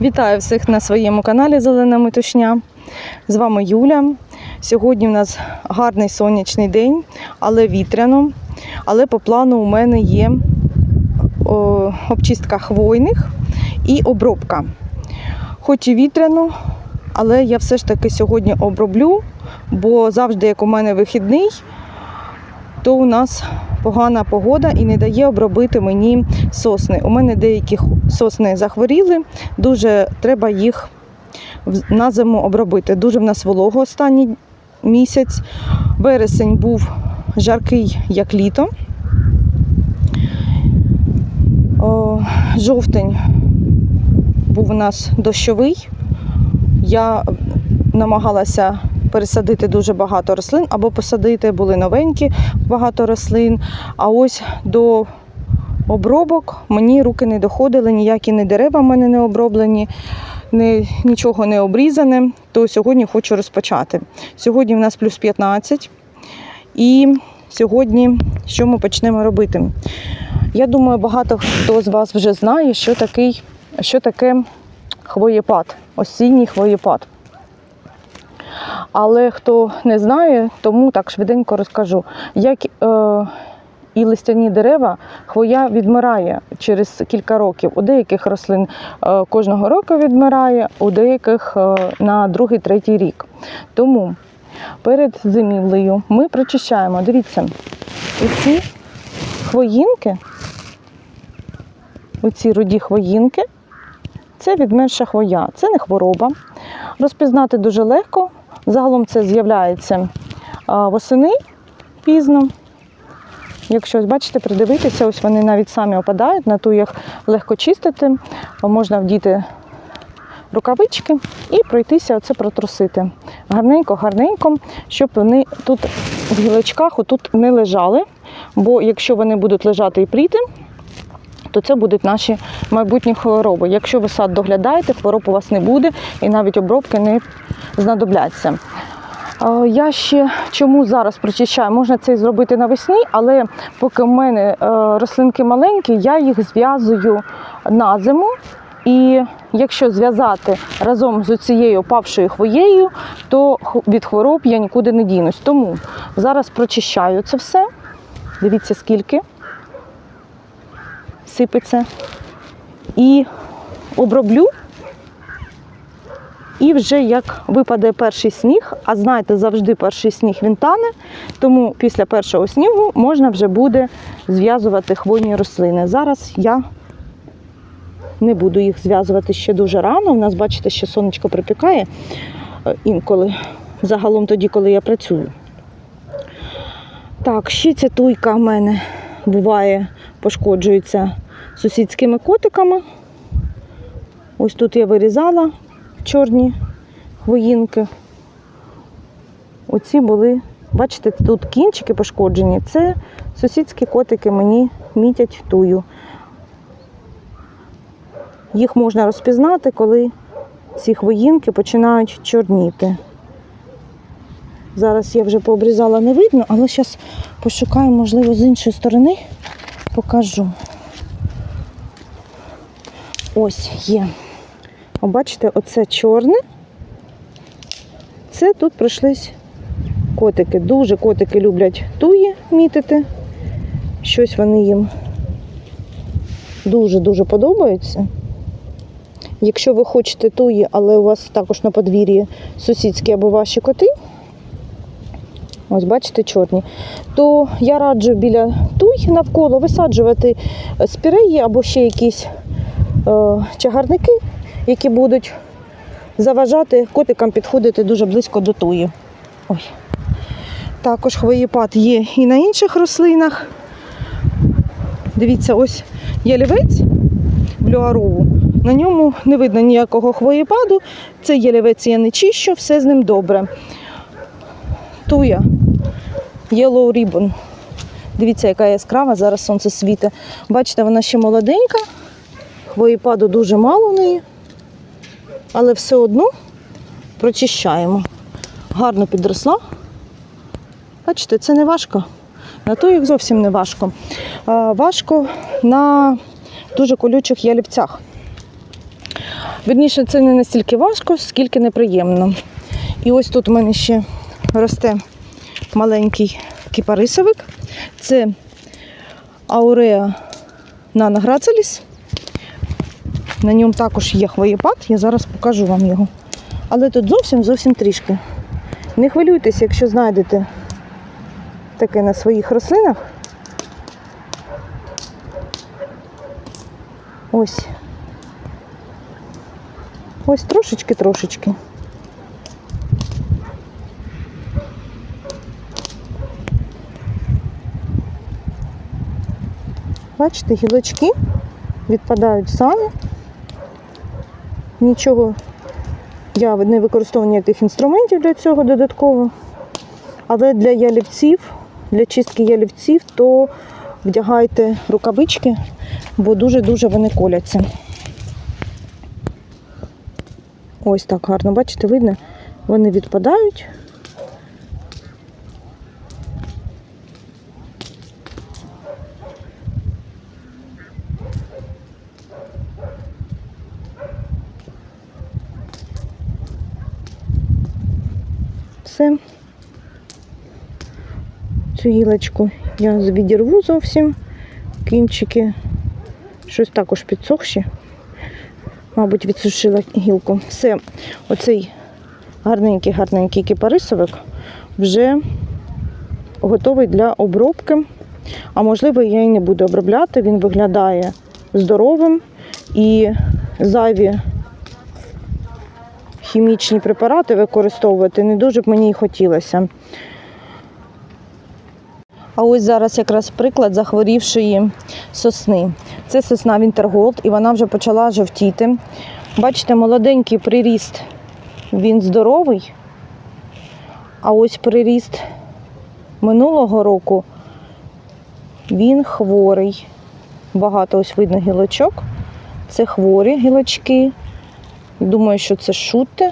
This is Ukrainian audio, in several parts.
Вітаю всіх на своєму каналі Зелена Метушня. З вами Юля. Сьогодні у нас гарний сонячний день, але вітряно. Але по плану у мене є обчистка хвойних і обробка. Хоч і вітряно, але я все ж таки сьогодні оброблю, бо завжди, як у мене вихідний, то у нас погана погода і не дає обробити мені сосни. У мене деякі сосни захворіли, дуже треба їх на зиму обробити. Дуже в нас волого останній місяць. Вересень був жаркий, як літо. О, жовтень був у нас дощовий. Я намагалася пересадити дуже багато рослин або посадити, були новенькі багато рослин. А ось до обробок мені руки не доходили, ніякі не дерева в мене не оброблені, не, нічого не обрізане. То сьогодні хочу розпочати. Сьогодні в нас плюс 15. І сьогодні що ми почнемо робити? Я думаю, багато хто з вас вже знає, що, такий, що таке хвоєпад, осінній хвоєпад. Але хто не знає, тому так швиденько розкажу. Як е, і листяні дерева, хвоя відмирає через кілька років. У деяких рослин е, кожного року відмирає, у деяких е, на другий, третій рік. Тому перед зимівлею ми прочищаємо. Дивіться, оці хвоїнки, оці руді хвоїнки, це відмерша хвоя, це не хвороба. Розпізнати дуже легко. Загалом це з'являється восени пізно. Якщо бачите, придивитися, ось вони навіть самі опадають, на ту їх легко чистити, можна вдіти рукавички і пройтися, оце протрусити. Гарненько, гарненько, щоб вони тут в гілочках отут не лежали. Бо якщо вони будуть лежати і пріти, то це будуть наші майбутні хвороби. Якщо ви сад доглядаєте, хвороб у вас не буде і навіть обробки не знадобляться. Е, Я ще чому зараз прочищаю? Можна це зробити навесні, але поки в мене е, рослинки маленькі, я їх зв'язую на зиму. І якщо зв'язати разом з цією опавшою хвоєю, то від хвороб я нікуди не дінусь. Тому зараз прочищаю це все. Дивіться, скільки сипеться. І оброблю. І вже як випаде перший сніг, а знаєте, завжди перший сніг він тане, тому після першого снігу можна вже буде зв'язувати хвойні рослини. Зараз я не буду їх зв'язувати ще дуже рано. У нас, бачите, ще сонечко припікає е, інколи, загалом тоді, коли я працюю. Так, ще ця туйка в мене буває, пошкоджується сусідськими котиками. Ось тут я вирізала чорні хвоїнки. Оці були, бачите, тут кінчики пошкоджені. Це сусідські котики мені мітять тую. Їх можна розпізнати, коли ці хвоїнки починають чорніти. Зараз я вже пообрізала, не видно, але зараз пошукаю, можливо, з іншої сторони покажу. Ось є. О, бачите, оце чорне. Це тут пройшлись котики. Дуже котики люблять туї мітити. Щось вони їм дуже-дуже подобаються. Якщо ви хочете туї, але у вас також на подвір'ї сусідські або ваші коти, ось бачите, чорні, то я раджу біля туй навколо висаджувати спіреї або ще якісь е, чагарники, які будуть заважати котикам підходити дуже близько до туї. Ой. Також хвоєпад є і на інших рослинах. Дивіться, ось ялівець блюарову. На ньому не видно ніякого хвоєпаду. Цей ялівець я не чищу, все з ним добре. Туя Yellow Ribbon. Дивіться, яка яскрава, зараз сонце світить. Бачите, вона ще молоденька, хвоєпаду дуже мало в неї, але все одно прочищаємо. Гарно підросла. Бачите, це не важко. На то їх зовсім не важко. Важко на дуже колючих ялівцях. Вірніше, це не настільки важко, скільки неприємно. І ось тут у мене ще росте маленький кіпарисовик. Це Ауреа нанограцеліс. На ньому також є хвоєпад, я зараз покажу вам його. Але тут зовсім зовсім трішки. Не хвилюйтесь, якщо знайдете таке на своїх рослинах. Ось. Ось трошечки-трошечки. Бачите, гілочки відпадають самі. Нічого я не використовую ніяких інструментів для цього додатково. Але для ялівців, для чистки ялівців, то вдягайте рукавички, бо дуже-дуже вони коляться. Ось так гарно, бачите, видно? Вони відпадають. Все. Цю гілочку я відірву зовсім. Кінчики щось також підсохші. Мабуть, відсушила гілку. Все, оцей гарненький, гарненький кипарисовик вже готовий для обробки. А можливо, я і не буду обробляти. Він виглядає здоровим і зайві хімічні препарати використовувати не дуже б мені і хотілося. А ось зараз якраз приклад захворівшої сосни. Це сосна Вінтерголд, і вона вже почала жовтіти. Бачите, молоденький приріст, він здоровий. А ось приріст минулого року він хворий. Багато ось видно гілочок. Це хворі гілочки. Думаю, що це шути.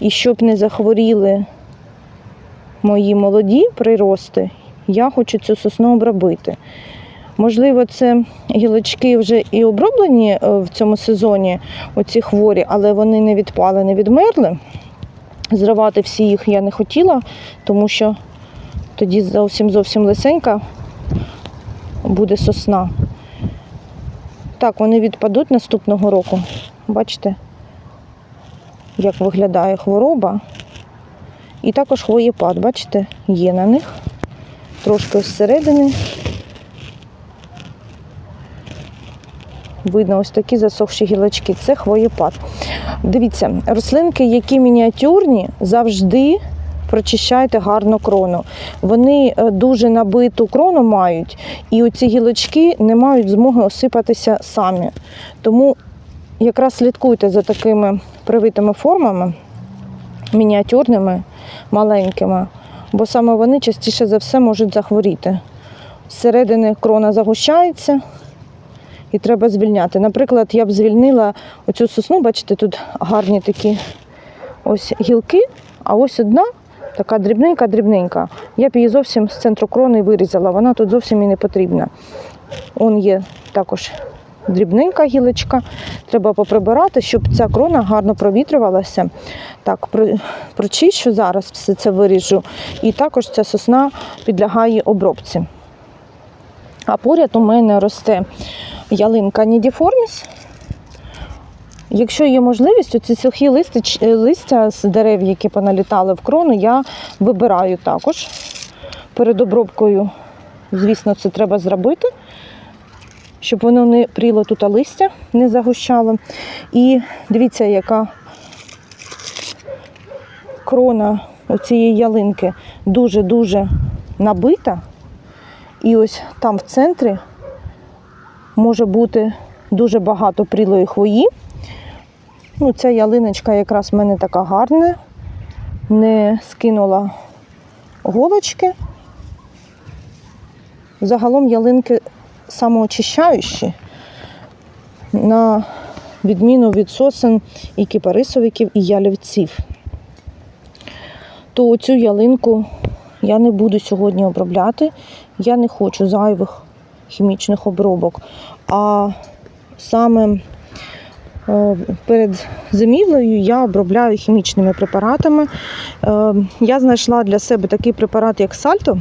І щоб не захворіли мої молоді прирости, я хочу цю сосну обробити. Можливо, це гілочки вже і оброблені е, в цьому сезоні, оці хворі, але вони не відпали, не відмерли. Зривати всі їх я не хотіла, тому що тоді зовсім зовсім лисенька буде сосна. Так, вони відпадуть наступного року. Бачите, як виглядає хвороба. І також хвоєпад, бачите, є на них. Трошки зсередини. Видно ось такі засохші гілочки. Це хвоєпад. Дивіться, рослинки, які мініатюрні, завжди прочищайте гарно крону. Вони е, дуже набиту крону мають, і оці гілочки не мають змоги осипатися самі. Тому якраз слідкуйте за такими привитими формами, мініатюрними, маленькими, бо саме вони частіше за все можуть захворіти. Зсередини крона загущається і треба звільняти. Наприклад, я б звільнила оцю сосну, бачите, тут гарні такі ось гілки, а ось одна така дрібненька-дрібненька. Я б її зовсім з центру крони вирізала, вона тут зовсім і не потрібна. Он є також дрібненька гілочка. Треба поприбирати, щоб ця крона гарно провітрювалася. Так, прочищу зараз все це виріжу. І також ця сосна підлягає обробці. А поряд у мене росте ялинка нідіформіс. Якщо є можливість, оці сухі листи, листя з дерев, які поналітали в крону, я вибираю також. Перед обробкою, звісно, це треба зробити, щоб воно не пріло тут листя, не загущало. І дивіться, яка крона цієї ялинки дуже-дуже набита. І ось там в центрі може бути дуже багато прілої хвої. Ну, ця ялиночка якраз в мене така гарна, не скинула голочки. Загалом ялинки самоочищаючі, на відміну від сосен і кипарисовиків, і ялівців. То цю ялинку я не буду сьогодні обробляти. Я не хочу зайвих хімічних обробок. А саме Перед зимівлею я обробляю хімічними препаратами. Е, Я знайшла для себе такий препарат, як сальто.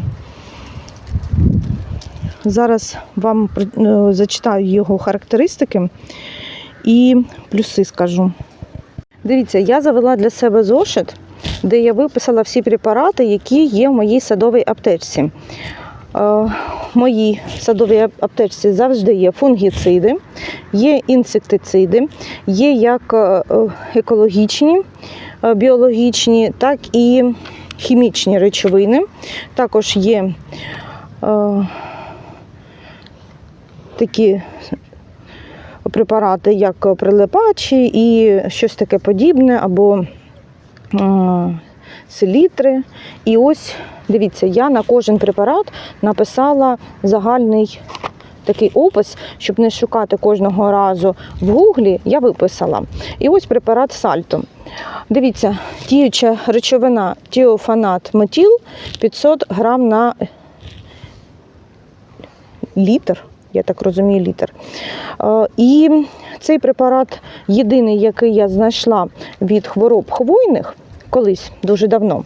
Зараз вам е, зачитаю його характеристики і плюси скажу. Дивіться, я завела для себе зошит, де я виписала всі препарати, які є в моїй садовій аптечці. Е, В моїй садовій аптечці завжди є фунгіциди, є інсектициди, є як е, екологічні, е, біологічні, так і хімічні речовини. Також є такі препарати, як прилипачі і щось таке подібне, або селітри. І ось дивіться, я на кожен препарат написала загальний такий опис, щоб не шукати кожного разу в гуглі, я виписала. І ось препарат сальто. Дивіться, діюча речовина тіофанат метіл 500 грам на літр. Я так розумію, літр. Е, І цей препарат єдиний, який я знайшла від хвороб хвойних колись дуже давно.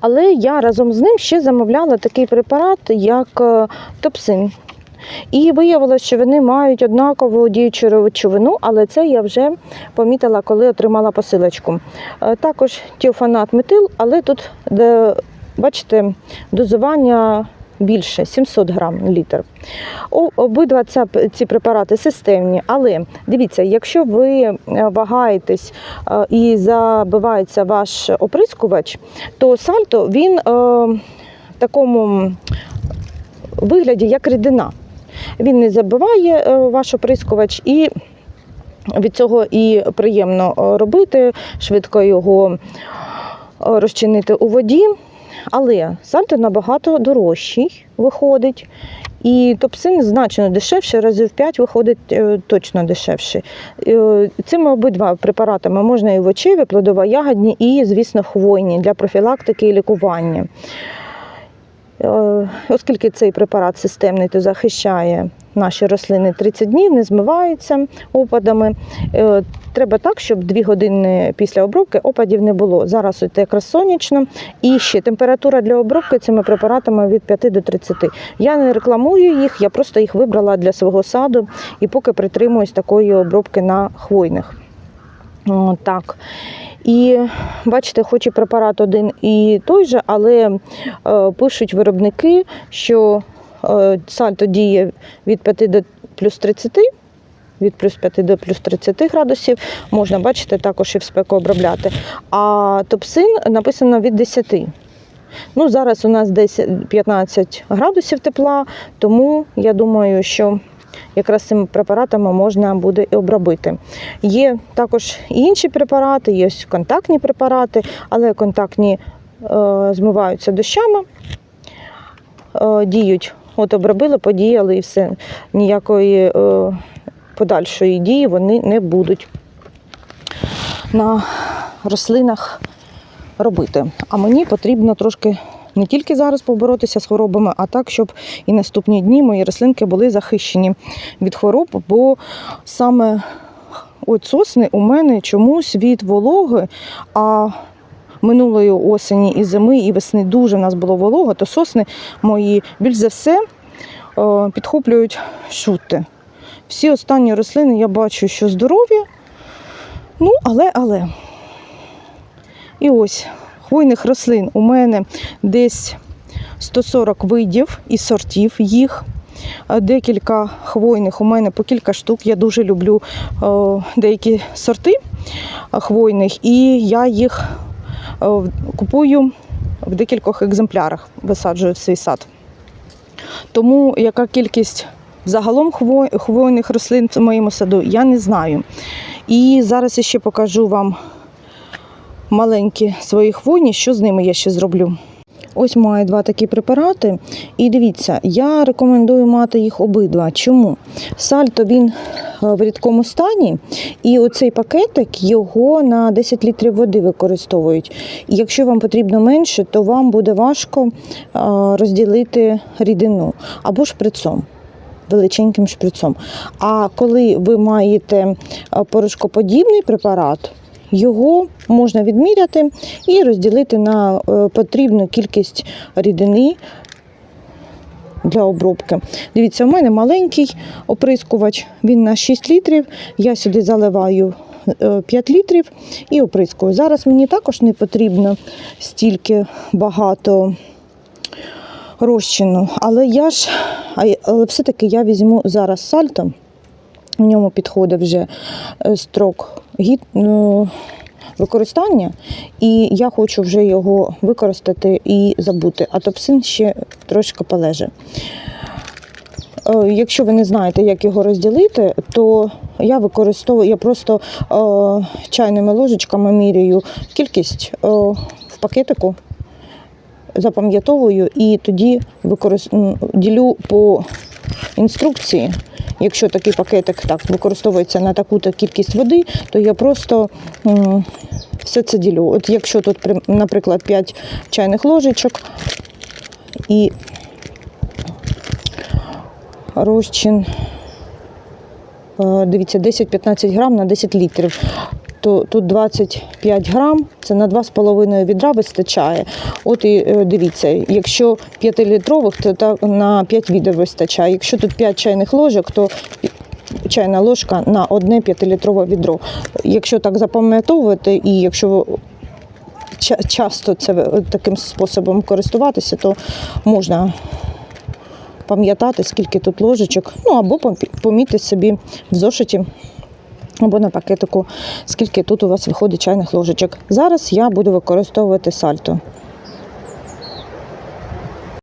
Але я разом з ним ще замовляла такий препарат, як е, топсин. І виявилося, що вони мають однакову діючу речовину, але це я вже помітила, коли отримала посилочку. Е, Також тіофанат метил, але тут, бачите, дозування більше 700 грам літр. Обидва ці препарати системні, але дивіться, якщо ви е, вагаєтесь е, і забивається ваш оприскувач, то сальто він е, в такому вигляді як рідина. Він не забиває ваш оприскувач і від цього і приємно робити, швидко його розчинити у воді. Але сальто набагато дорожчий виходить. І топсин значно дешевше, разів в 5 виходить е, точно дешевше. Е, Цими обидва препаратами можна і овочеві, плодово-ягодні, і, звісно, хвойні для профілактики і лікування. Е, Оскільки цей препарат системний, то захищає наші рослини 30 днів, не змиваються опадами. Е, Треба так, щоб 2 години після обробки опадів не було. Зараз от якраз сонячно. І ще температура для обробки цими препаратами від 5 до 30. Я не рекламую їх, я просто їх вибрала для свого саду і поки притримуюсь такої обробки на хвойних. О, так. І бачите, хоч і препарат один і той же, але е, пишуть виробники, що сальто діє від 5 до плюс 30, від плюс 5 до плюс 30 градусів. Можна, бачите, також і в спеку обробляти. А топсин написано від 10. Ну, зараз у нас десь 15 градусів тепла, тому я думаю, що якраз цими препаратами можна буде і обробити. Є також і інші препарати, є контактні препарати, але контактні е, змиваються дощами, е, діють. От обробили, подіяли і все. Ніякої е, подальшої дії вони не будуть на рослинах робити. А мені потрібно трошки не тільки зараз поборотися з хворобами, а так, щоб і наступні дні мої рослинки були захищені від хвороб, бо саме от сосни у мене чомусь від вологи, а минулої осені і зими, і весни дуже в нас було волого, то сосни мої більш за все е, підхоплюють шути. Всі останні рослини я бачу, що здорові. Ну, але, але. І ось хвойних рослин у мене десь 140 видів і сортів їх. Е, Декілька хвойних у мене по кілька штук. Я дуже люблю е, деякі сорти хвойних, і я їх купую в декількох екземплярах, висаджую в свій сад. Тому яка кількість загалом хвойних рослин в моєму саду, я не знаю. І зараз я ще покажу вам маленькі свої хвойні, що з ними я ще зроблю. Ось маю два такі препарати. І дивіться, я рекомендую мати їх обидва. Чому? Сальто він е, в рідкому стані, і оцей пакетик його на 10 літрів води використовують. Якщо вам потрібно менше, то вам буде важко е, розділити рідину або шприцом. величеньким шприцом. А коли ви маєте е, порошкоподібний препарат, його можна відміряти і розділити на е, потрібну кількість рідини для обробки. Дивіться, у мене маленький оприскувач, він на 6 літрів. Я сюди заливаю е, 5 літрів і оприскую. Зараз мені також не потрібно стільки багато розчину, але я ж, але все-таки я візьму зараз сальто. В ньому підходить вже е, строк ну, використання, і я хочу вже його використати і забути, а топсин ще трошки полеже. Е, Якщо ви не знаєте, як його розділити, то я використовую, я просто е, чайними ложечками міряю кількість е, в пакетику, запам'ятовую і тоді використ... ділю по інструкції. Якщо такий пакетик так використовується на таку-то кількість води, то я просто все це ділю. От якщо тут, наприклад, 5 чайних ложечок і розчин, е, дивіться, 10-15 грам на 10 літрів. То тут 25 грам, це на 2,5 відра вистачає. От і е, дивіться, якщо 5-літрових, то так на 5 відер вистачає. Якщо тут 5 чайних ложок, то чайна ложка на одне 5-літрове відро. Якщо так запам'ятовувати, і якщо часто це таким способом користуватися, то можна пам'ятати, скільки тут ложечок, ну або помі- помітити собі в зошиті або на пакетику, скільки тут у вас виходить чайних ложечок. Зараз я буду використовувати сальто.